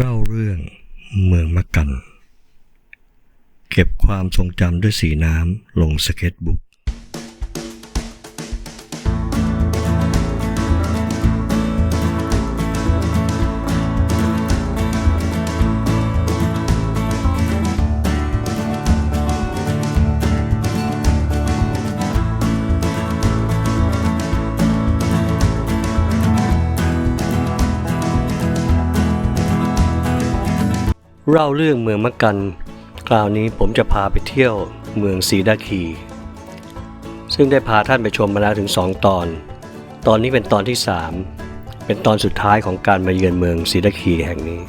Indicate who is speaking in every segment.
Speaker 1: เล่าเรื่องเมืองมักกัน เก็บความทรงจำด้วยสีน้ำลงสเก็ตบุ๊ก เล่าเรื่องเมืองมักกัน คราวนี้ผมจะพาไปเที่ยวเมืองซีดาคี ซึ่งได้พาท่านไปชมมาแล้วถึง 2 ตอน ตอนนี้เป็นตอนที่ 3 เป็นตอนสุดท้ายของการมาเยือนเมืองซีดาคีแห่งนี้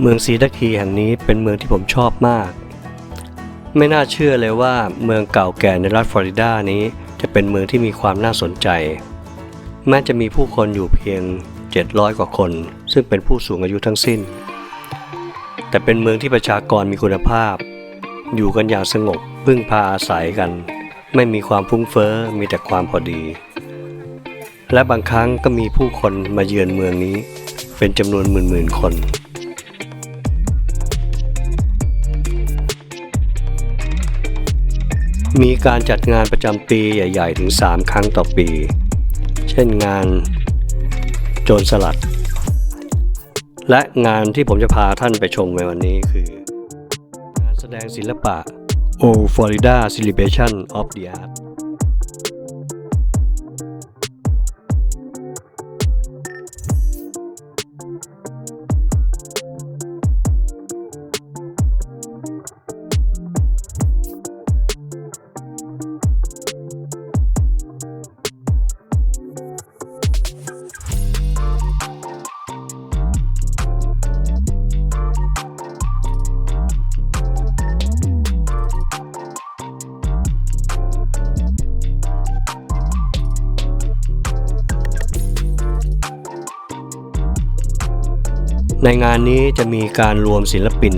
Speaker 1: เมืองซีดาคีแห่งนี้เป็นเมืองที่ผมชอบมาก ไม่น่าเชื่อเลยว่าเมืองเก่าแก่ในรัฐฟลอริดานี้จะเป็นเมืองที่มีความน่าสนใจ แม้จะมีผู้คนอยู่เพียง 700 กว่าคน ซึ่งเป็นผู้สูงอายุทั้งสิ้น แต่เป็นเมืองที่ประชากรมีคุณภาพ อยู่กันอย่างสงบพึ่งพาอาศัยกัน ไม่มีความฟุ้งเฟ้อมีแต่ความพอดี และบางครั้งก็มีผู้คนมาเยือนเมืองนี้ เป็นจำนวนหมื่นๆคนมีการจัดงานประจำปีใหญ่ ๆ ถึง 3 ครั้งต่อปี เช่นงาน โจรสลัด และงานที่ผมจะพาท่านไปชมในวันนี้คือ งานแสดงศิลปะ O Florida Celebration of the Art ในงานนี้จะมีการรวมศิลปิน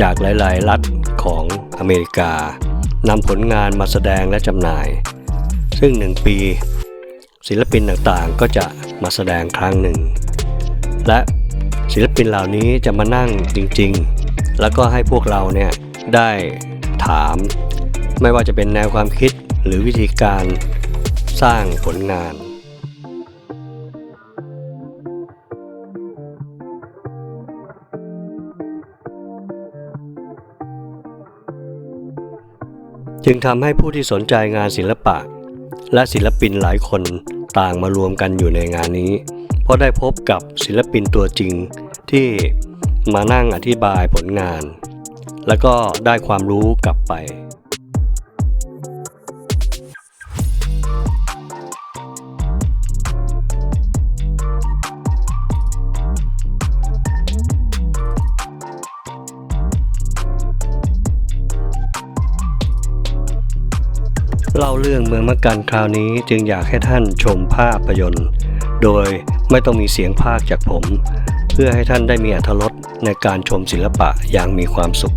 Speaker 1: จากหลาย ๆ รัฐของอเมริกานำผลงานมาแสดงและจำหน่าย ซึ่งหนึ่งปี ศิลปินต่างๆก็จะมาแสดงครั้งหนึ่ง และศิลปินเหล่านี้จะมานั่งจริง ๆ แล้วก็ให้พวกเราเนี่ยได้ถาม ไม่ว่าจะเป็นแนวความคิดหรือวิธีการสร้างผลงาน จึงทำให้ผู้ที่สนใจงานศิลปะ และศิลปินหลายคนต่างมารวมกันอยู่ในงานนี้ เพราะได้พบกับศิลปินตัวจริงที่มานั่งอธิบายผลงาน แล้วก็ได้ความรู้กลับไป เล่าเรื่องเมืองมักกันคราวนี้จึงอยากให้ท่านชมภาพยนตร์ โดยไม่ต้องมีเสียงภาคจากผม เพื่อให้ท่านได้มีอรรถรสในการชมศิลปะอย่างมีความสุข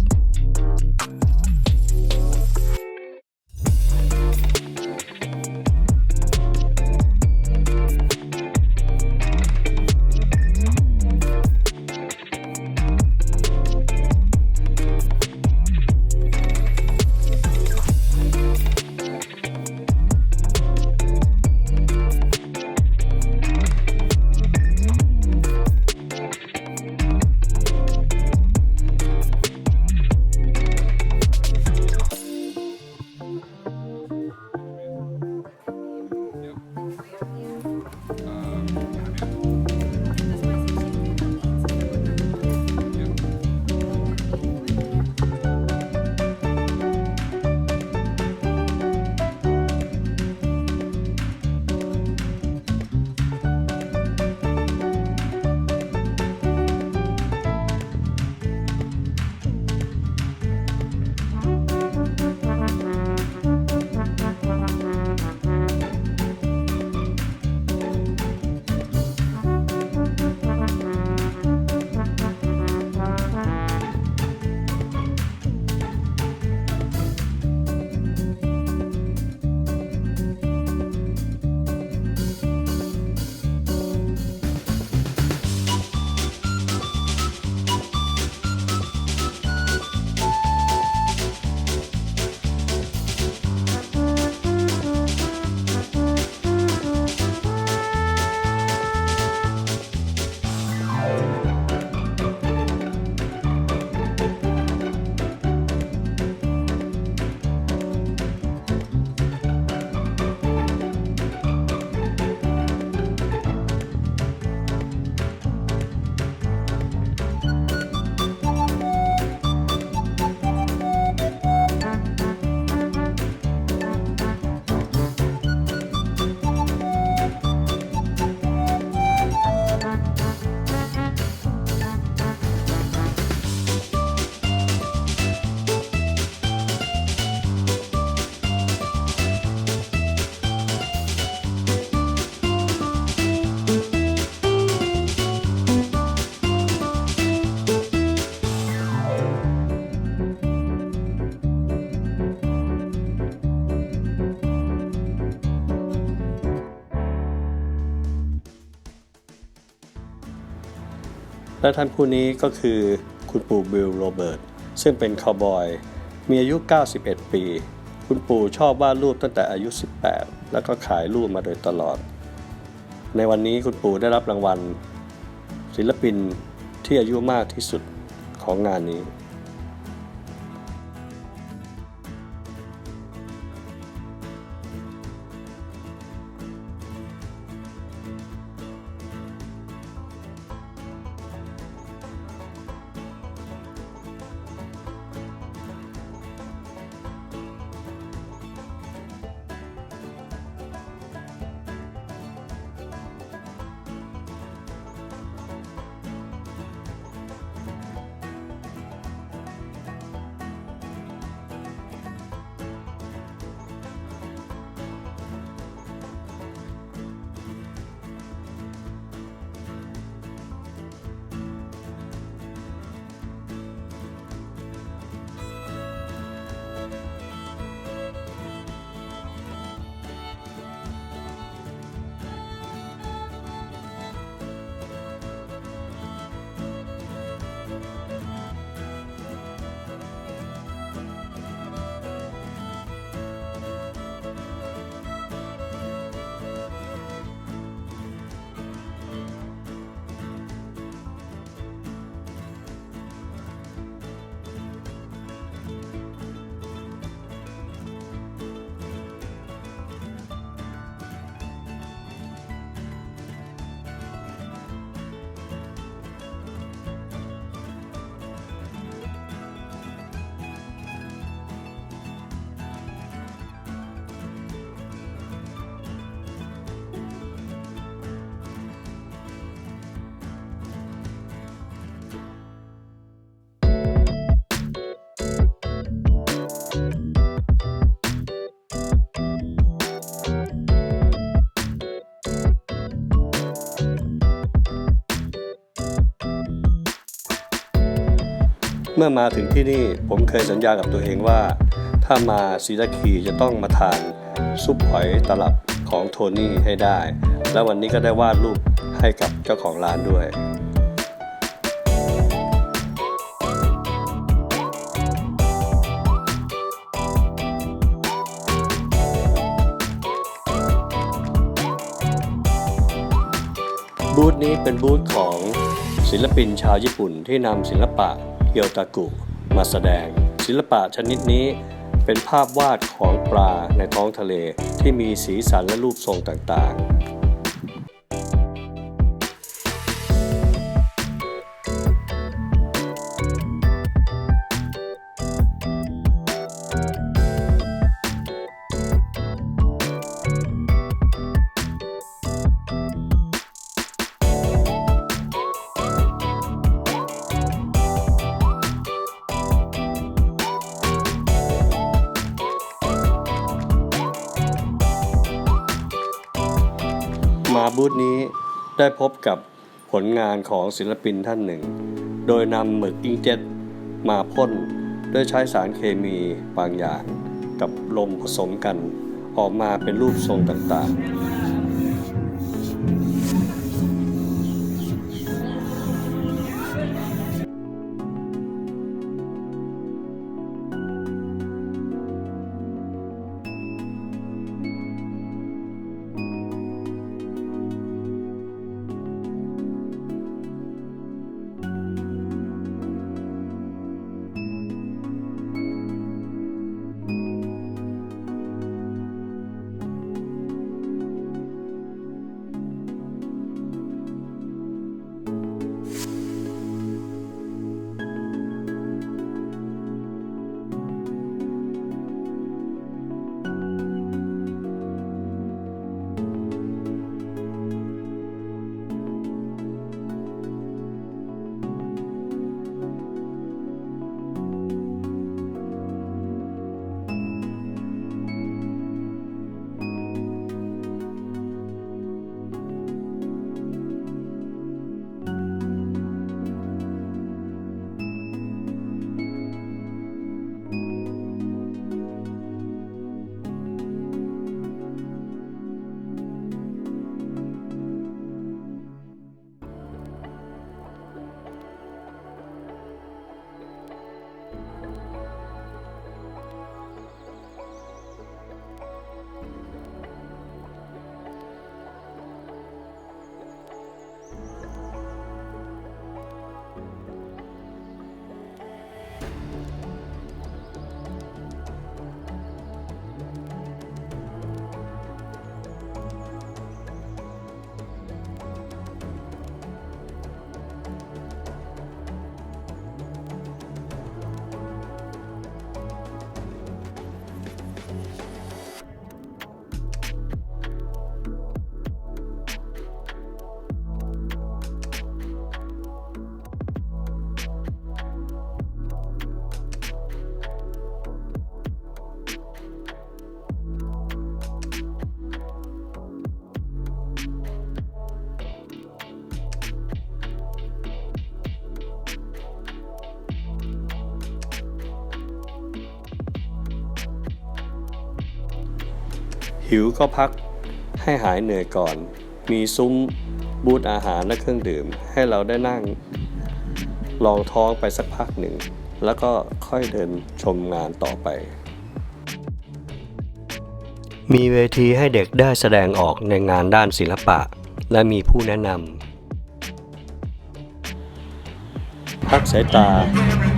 Speaker 1: และท่านผู้นี้ก็คือคุณปู่บิลโรเบิร์ตซึ่งเป็นคาวบอย มีอายุ 91 ปี คุณปู่ชอบวาดรูปตั้งแต่อายุ 18 แล้วก็ขายรูปมาโดยตลอด ในวันนี้คุณปู่ได้รับรางวัล ศิลปินที่อายุมากที่สุดของงานนี้ มื่อมาถึงที่นี่ผมเคยสัญญากับตัวเองว่า ถ้ามาซีตาคีจะต้องมาทานซุปหอยตลับของโทนี่ให้ได้ แล้ววันนี้ก็ได้วาดรูปให้กับเจ้าของร้านด้วยบูธนี้เป็นบูธของศิลปินชาวญี่ปุ่นที่นำศิลปะ เกียวตากุ มาแสดง ศิลปะชนิดนี้เป็นภาพวาดของปลาในท้องทะเลที่มีสีสันและรูปทรงต่างๆ ได้พบกับผลงานของศิลปินท่านหนึ่ง โดยนำหมึกอิงเจ็ตมาพ่นด้วยใช้สารเคมีบางอย่าง กับลมผสมกัน ออกมาเป็นรูปทรงต่างๆ「 หิวก็พักให้หายเหนื่อยก่อน มีซุ้มบูธอาหารและเครื่องดื่ม ให้เราได้นั่งลองท้องไปสักพักหนึ่ง แล้วก็ค่อยเดินชมงานต่อไป มีเวทีให้เด็กได้แสดงออกในงานด้านศิลปะ และมีผู้แนะนำพักสายตา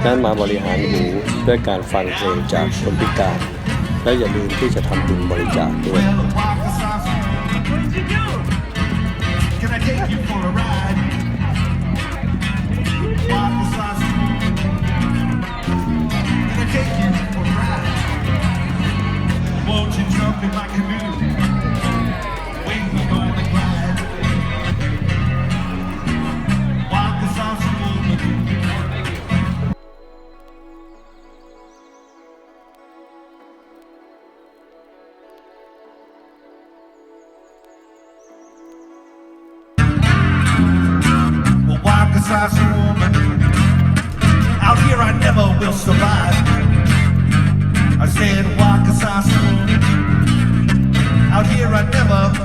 Speaker 1: และมาบริหารหูด้วยการฟังเพลงจากคนพิการ และอย่าลืมที่จะทำบุญบริจาคด้วย
Speaker 2: Won't you in?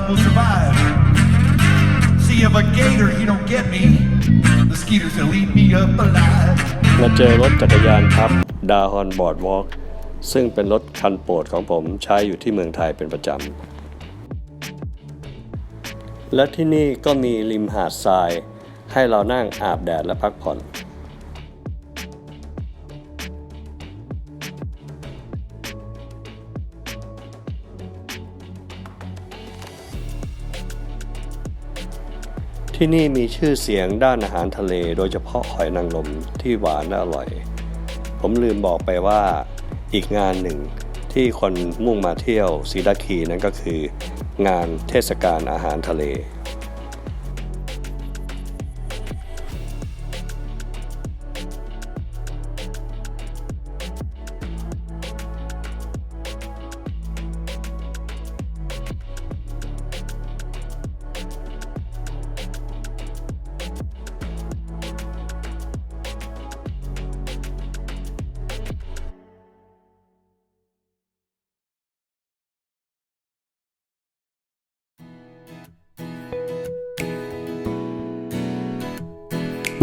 Speaker 2: Will survive. See if a gator he don't get me. The skeeters will eat me up alive.
Speaker 1: มาเจอรถจักรยานพับดาฮอนบอร์ดวอล์กซึ่งเป็นรถคันโปรดของผมใช้อยู่ที่เมืองไทยเป็นประจำ และที่นี่ก็มีริมหาดทราย ให้เรานั่งอาบแดดและพักผ่อน ที่นี่มีชื่อเสียงด้านอาหารทะเลโดยเฉพาะหอยนางรมที่หวานและอร่อย ผมลืมบอกไปว่าอีกงานหนึ่งที่คนมุ่งมาเที่ยวซีดาคีนั่นก็คืองานเทศกาลอาหารทะเล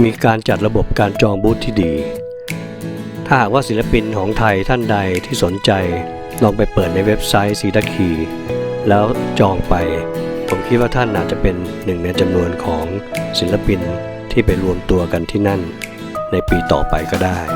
Speaker 1: มีการจัดระบบการจองบูธที่ดี ถ้าหากว่าศิลปินของไทยท่านใดที่สนใจ ลองไปเปิดในเว็บไซต์ซีดาคีแล้วจองไป ผมคิดว่าท่านอาจจะเป็นหนึ่งในจำนวนของศิลปินที่ไปรวมตัวกันที่นั่น ในปีต่อไปก็ได้